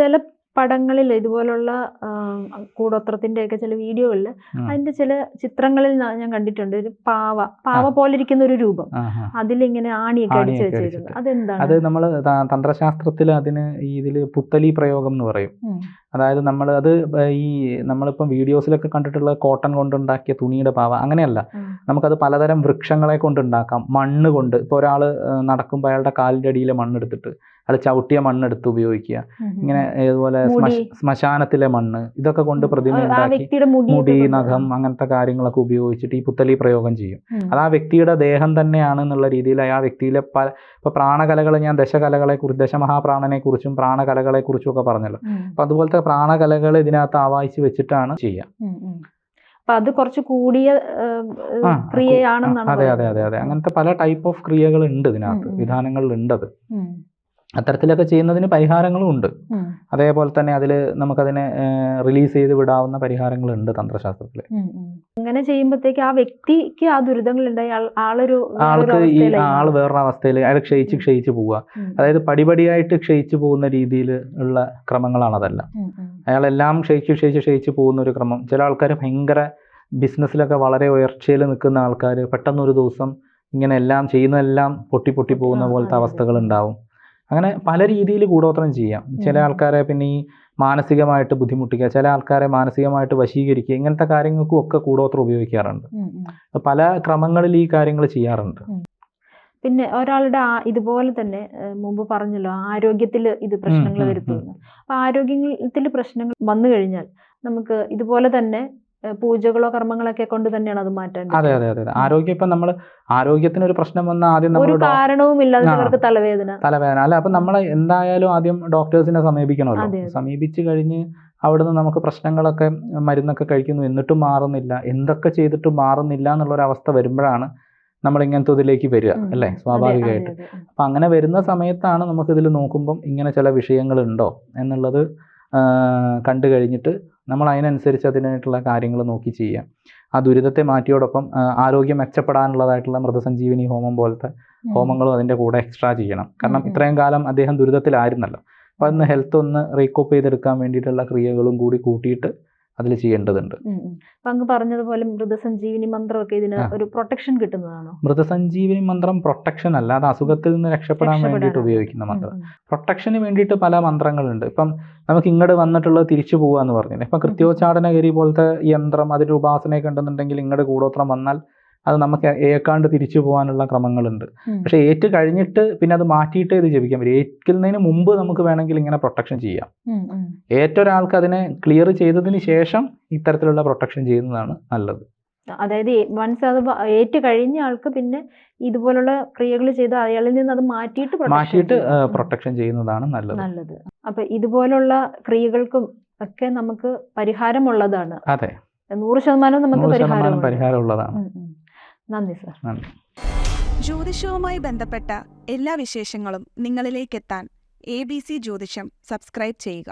ചില പടങ്ങളിൽ ഇതുപോലുള്ള കൂടോത്രത്തിന്റെ ഒക്കെ ചില വീഡിയോകളിൽ. അതിന്റെ ചില ചിത്രങ്ങളിൽ ഞാൻ കണ്ടിട്ടുണ്ട് ഒരു പാവ പാവ പോലെ ഇരിക്കുന്ന ഒരു രൂപം. അതിലിങ്ങനെ ആണിയൊക്കെ അടിച്ചു വെച്ചിരുന്നു. അതെന്താണ് അത് നമ്മൾ തന്ത്രശാസ്ത്രത്തിൽ അതിന് ഈ ഇതിൽ പുത്തലി പ്രയോഗം എന്ന് പറയും. അതായത് നമ്മൾ അത് ഈ നമ്മളിപ്പം വീഡിയോസിലൊക്കെ കണ്ടിട്ടുള്ള കോട്ടൺ കൊണ്ടുണ്ടാക്കിയ തുണിയുടെ പാവ അങ്ങനെയല്ല. നമുക്കത് പലതരം വൃക്ഷങ്ങളെ കൊണ്ടുണ്ടാക്കാം. മണ്ണ് കൊണ്ട്. ഇപ്പോൾ ഒരാൾ നടക്കുമ്പോൾ അയാളുടെ കാലിന്റെ അടിയിലെ മണ്ണെടുത്തിട്ട് അയാൾ ചവിട്ടിയ മണ്ണെടുത്ത് ഉപയോഗിക്കുക. ഇങ്ങനെ ഇതുപോലെ. ശ്മശാനത്തിലെ മണ്ണ്. ഇതൊക്കെ കൊണ്ട് പ്രതിമ ഉണ്ടാക്കി മുടി നഖം അങ്ങനത്തെ കാര്യങ്ങളൊക്കെ ഉപയോഗിച്ചിട്ട് ഈ പുത്തലി പ്രയോഗം ചെയ്യും. അത് ആ വ്യക്തിയുടെ ദേഹം തന്നെയാണ് എന്നുള്ള രീതിയിൽ ആ വ്യക്തിയിലെ പല ഇപ്പോൾ പ്രാണകലകൾ ഞാൻ ദശകലകളെ കുറിച്ച് ദശമഹാപ്രാണനെ കുറിച്ചും പ്രാണകലകളെ കുറിച്ചും ഒക്കെ പറഞ്ഞല്ലോ. അപ്പം അതുപോലത്തെ പ്രാണകലകൾ ഇതിനകത്ത് ആവാഹിച്ച് വെച്ചിട്ടാണ് ചെയ്യുക അപ്പൊ അത് കുറച്ച് കൂടിയ ക്രിയയാണെന്നാണ് അതെ അതെ അതെ അതെ. അങ്ങനത്തെ പല ടൈപ്പ് ഓഫ് ക്രിയകൾ ഉണ്ട് ഇതിനകത്ത് വിധാനങ്ങളിൽ ഉണ്ട് വിധാനങ്ങളിലുണ്ട് അത്. അത്തരത്തിലൊക്കെ ചെയ്യുന്നതിന് പരിഹാരങ്ങളും ഉണ്ട്. അതേപോലെ തന്നെ അതിൽ നമുക്കതിനെ റിലീസ് ചെയ്ത് വിടാവുന്ന പരിഹാരങ്ങളുണ്ട് തന്ത്രശാസ്ത്രത്തിൽ. അങ്ങനെ ചെയ്യുമ്പോഴത്തേക്ക് ആ വ്യക്തിക്ക് ആ ദുരിതങ്ങൾ ഉണ്ടായി ആളൊരു ആൾക്ക് ഈ ആൾ. വേറൊരു അവസ്ഥയിൽ അയാൾ ക്ഷയിച്ച് ക്ഷയിച്ച് പോവുക അതായത് പടിപടിയായിട്ട് ക്ഷയിച്ച് പോകുന്ന രീതിയിൽ ഉള്ള ക്രമങ്ങളാണ് അതല്ല. അയാളെല്ലാം ക്ഷയിച്ച് ക്ഷയിച്ച് ക്ഷയിച്ച് പോകുന്ന ഒരു ക്രമം ചില ആൾക്കാർ ഭയങ്കര ബിസിനസ്സിലൊക്കെ വളരെ ഉയർച്ചയിൽ നിൽക്കുന്ന ആൾക്കാർ പെട്ടെന്ന് ഒരു ദിവസം ഇങ്ങനെ എല്ലാം ചെയ്യുന്നതെല്ലാം പൊട്ടി പൊട്ടി പോകുന്ന പോലത്തെ. അവസ്ഥകൾ ഉണ്ടാവും അങ്ങനെ പല രീതിയിൽ കൂടോത്രം ചെയ്യാം ചില. ആൾക്കാരെ പിന്നെ ഈ മാനസികമായിട്ട് ബുദ്ധിമുട്ടിക്കുക ചില ആൾക്കാരെ മാനസികമായിട്ട് വശീകരിക്കുക ഇങ്ങനത്തെ കാര്യങ്ങൾക്കും ഒക്കെ കൂടോത്രം ഉപയോഗിക്കാറുണ്ട്. പല ക്രമങ്ങളിൽ ഈ കാര്യങ്ങൾ ചെയ്യാറുണ്ട്. പിന്നെ ഒരാളുടെ ആ- ഇതുപോലെ തന്നെ മുമ്പ് പറഞ്ഞല്ലോ ആരോഗ്യത്തിൽ ഇത് പ്രശ്നങ്ങൾ വരുത്തുന്നു. അപ്പൊ ആരോഗ്യത്തിൽ പ്രശ്നങ്ങൾ വന്നു കഴിഞ്ഞാൽ നമുക്ക് ഇതുപോലെ തന്നെ പൂജകളോ കർമ്മങ്ങളൊക്കെ കൊണ്ട് തന്നെയാണ് അത് മാറ്റാൻ അതെ അതെ അതെ ആരോഗ്യം ഇപ്പൊ നമ്മൾ ആരോഗ്യത്തിന് ഒരു പ്രശ്നം വന്ന ആദ്യം ഒരു കാരണവും ഇല്ലാതെ ചിലർക്ക് തലവേദന. തലവേദന. അല്ല അപ്പൊ നമ്മൾ എന്തായാലും ആദ്യം ഡോക്ടേഴ്സിനെ സമീപിക്കണമല്ലോ. സമീപിച്ചു കഴിഞ്ഞ് അവിടുന്ന് നമുക്ക് പ്രശ്നങ്ങളൊക്കെ മരുന്നൊക്കെ കഴിക്കുന്നു. എന്നിട്ടും മാറുന്നില്ല. എന്തൊക്കെ ചെയ്തിട്ടും മാറുന്നില്ല എന്നുള്ളൊരവസ്ഥ വരുമ്പോഴാണ് നമ്മൾ ഇങ്ങനത്തെ ഇതിലേക്ക് വരിക. അല്ലേ? സ്വാഭാവികമായിട്ട്. അപ്പം അങ്ങനെ വരുന്ന സമയത്താണ് നമുക്കിതിൽ നോക്കുമ്പം ഇങ്ങനെ ചില വിഷയങ്ങളുണ്ടോ എന്നുള്ളത് കണ്ടു കഴിഞ്ഞിട്ട് നമ്മൾ അതിനനുസരിച്ച് അതിനായിട്ടുള്ള കാര്യങ്ങൾ നോക്കി ചെയ്യാം. ആ ദുരിതത്തെ മാറ്റിയോടൊപ്പം ആരോഗ്യം മെച്ചപ്പെടാനുള്ളതായിട്ടുള്ള മൃതസഞ്ജീവിനി ഹോമം പോലത്തെ ഹോമങ്ങളും അതിന്റെ കൂടെ എക്സ്ട്രാ ചെയ്യണം. കാരണം. ഇത്രയും കാലം അദ്ദേഹം ദുരിതത്തിലായിരുന്നല്ലോ. അപ്പം അന്ന് ഹെൽത്ത് ഒന്ന് റീകോപ്പ് ചെയ്തെടുക്കാൻ വേണ്ടിയിട്ടുള്ള ക്രിയകളും കൂടി കൂട്ടിയിട്ട് അതിൽ ചെയ്യേണ്ടതുണ്ട്. അങ്ങ് പറഞ്ഞതുപോലെ മൃതസഞ്ജീവിനി മന്ത്രമൊക്കെ ഇതിന് ഒരു പ്രൊട്ടക്ഷൻ കിട്ടുന്നതാണോ? മൃതസഞ്ജീവിനി മന്ത്രം പ്രൊട്ടക്ഷൻ അല്ല അത് അസുഖത്തിൽ നിന്ന് രക്ഷപ്പെടാൻ വേണ്ടിയിട്ട് ഉപയോഗിക്കുന്ന മന്ത്രം. പ്രൊട്ടക്ഷന് വേണ്ടിയിട്ട് പല മന്ത്രങ്ങളുണ്ട്. ഇപ്പം നമുക്ക് ഇങ്ങോട്ട് വന്നിട്ടുള്ളത് തിരിച്ചു പോകാന്ന് പറഞ്ഞില്ലേ? ഇപ്പം കൃത്യോച്ചാടനഗരി പോലത്തെ യന്ത്രം അതിന്റെ ഉപാസനയൊക്കെ ഉണ്ടെന്നുണ്ടെങ്കിൽ ഇങ്ങോട്ട് കൂടോത്രം വന്നാൽ അത് നമുക്ക് ഏക്കാണ്ട് തിരിച്ചു പോകാനുള്ള ക്രമങ്ങളുണ്ട്. പക്ഷേ ഏറ്റ് കഴിഞ്ഞിട്ട് പിന്നെ അത് മാറ്റിയിട്ടേ ഇത് ജപിക്കാൻ പറ്റും. ഏൽക്കുന്നതിന് മുമ്പ് നമുക്ക് വേണമെങ്കിൽ ഇങ്ങനെ പ്രൊട്ടക്ഷൻ ചെയ്യാം. ഏറ്റൊരാൾക്ക് അതിനെ ക്ലിയർ ചെയ്തതിന് ശേഷം ഇത്തരത്തിലുള്ള പ്രൊട്ടക്ഷൻ ചെയ്യുന്നതാണ് നല്ലത്. അതായത് വൺസ് അത് ഏറ്റ് കഴിഞ്ഞ ആൾക്ക് പിന്നെ ഇതുപോലുള്ള ക്രിയകൾ ചെയ്ത് അയാളിൽ നിന്ന് അത് മാറ്റിയിട്ട് മാറ്റിയിട്ട് പ്രൊട്ടക്ഷൻ ചെയ്യുന്നതാണ് നല്ലത്. നല്ലത്. അപ്പൊ ഇതുപോലുള്ള ക്രിയകൾക്കും ഒക്കെ നമുക്ക് പരിഹാരമുള്ളതാണ്. അതെ. നൂറ് ശതമാനം നമുക്ക് പരിഹാരമുള്ളതാണ്. നന്ദി സർ. നന്ദി. ജ്യോതിഷവുമായി ബന്ധപ്പെട്ട എല്ലാ വിശേഷങ്ങളും നിങ്ങളിലേക്ക് എത്താൻ എ ബി സി ജ്യോതിഷം സബ്സ്ക്രൈബ് ചെയ്യുക.